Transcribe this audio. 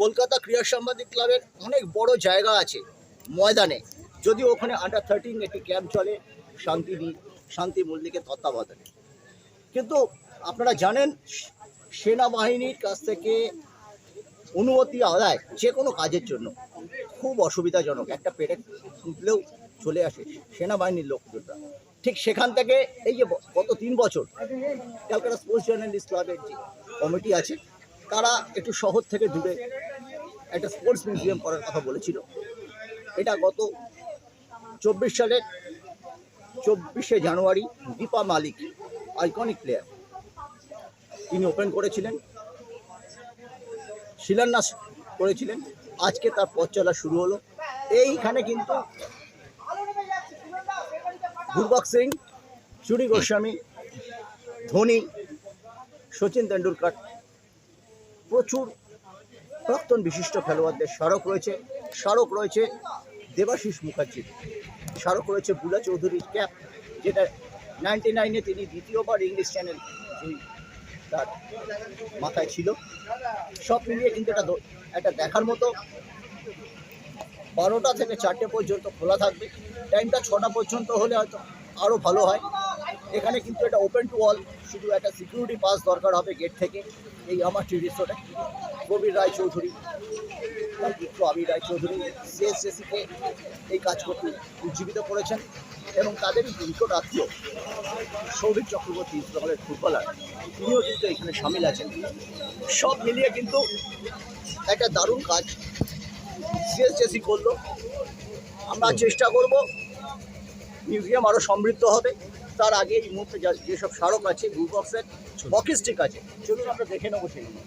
কলকাতা ক্রীড়া সাংবাদিক ক্লাবের অনেক বড় জায়গা আছে ময়দানে। যদি ওখানে আন্ডার থার্টিন একটি ক্যাম্প চলে, শান্তি শান্তি মল্লিকের তত্ত্বাবধানে। কিন্তু আপনারা জানেন, সেনাবাহিনীর কাছ থেকে অনুমতি আদায় যে কোনো কাজের জন্য খুব অসুবিধাজনক। একটা পেটে উঠলেও চলে আসে সেনাবাহিনীর লোকজনরা। ঠিক সেখান থেকে এই যে গত তিন বছর ক্যালকাটা স্পোর্টস জার্নালিস্ট ক্লাবের যে কমিটি আছে, তারা একটু শহর থেকে দূরে একটা স্পোর্টস মিউজিয়াম করার কথা বলেছিল। এটা গত চব্বিশ সালের চব্বিশে January Deepa Malik iconic player তিনি ওপেন করেছিলেন। শিলান্যাস করেছিলেন। আজকে তার পথ চলা শুরু হলো। এইখানে কিন্তু গুরবক সিং, চুরি গোস্বামী, ধোনি সচিন তেন্ডুলকার প্রচুর প্রাক্তন বিশিষ্ট খেলোয়াড়দের স্মারক রয়েছে স্মারক রয়েছে দেবাশিস মুখার্জির স্মারক রয়েছে বুলা চৌধুরীর ক্যাপ, যেটা নাইনটি নাইনে তিনি দ্বিতীয়বার ইংলিশ চ্যানেল তার মাথায় ছিল। সব মিলিয়ে কিন্তু এটা একটা দেখার মতো বারোটা থেকে চারটে পর্যন্ত খোলা থাকবে। টাইমটা ছটা পর্যন্ত হলে হয়তো আরও ভালো হয়। এখানে কিন্তু এটা ওপেন টু অল শুধু একটা সিকিউরিটি পাস দরকার হবে গেট থেকে এই আমার টি রিসোর্টে কবির রায় চৌধুরী তার পুত্র আবির রায় চৌধুরী সিএসএসিকে এই কাজ করতে উজ্জীবিত করেছেন এবং তাদেরই নিকট আত্মীয় সৌভিক চক্রবর্তী ইসলামের ফুটবলার, তিনিও কিন্তু এখানে সামিল আছেন। সব মিলিয়ে কিন্তু একটা দারুণ কাজ সিএসএসি করল। আমরা চেষ্টা করব মিউজিয়াম আরও সমৃদ্ধ হবে। তার আগে এই মুহূর্তে যেসব স্মারক আছে, গ্রুপ অফসের বকিস্টিক আছে, চলুন আমরা দেখে নেব সেগুলো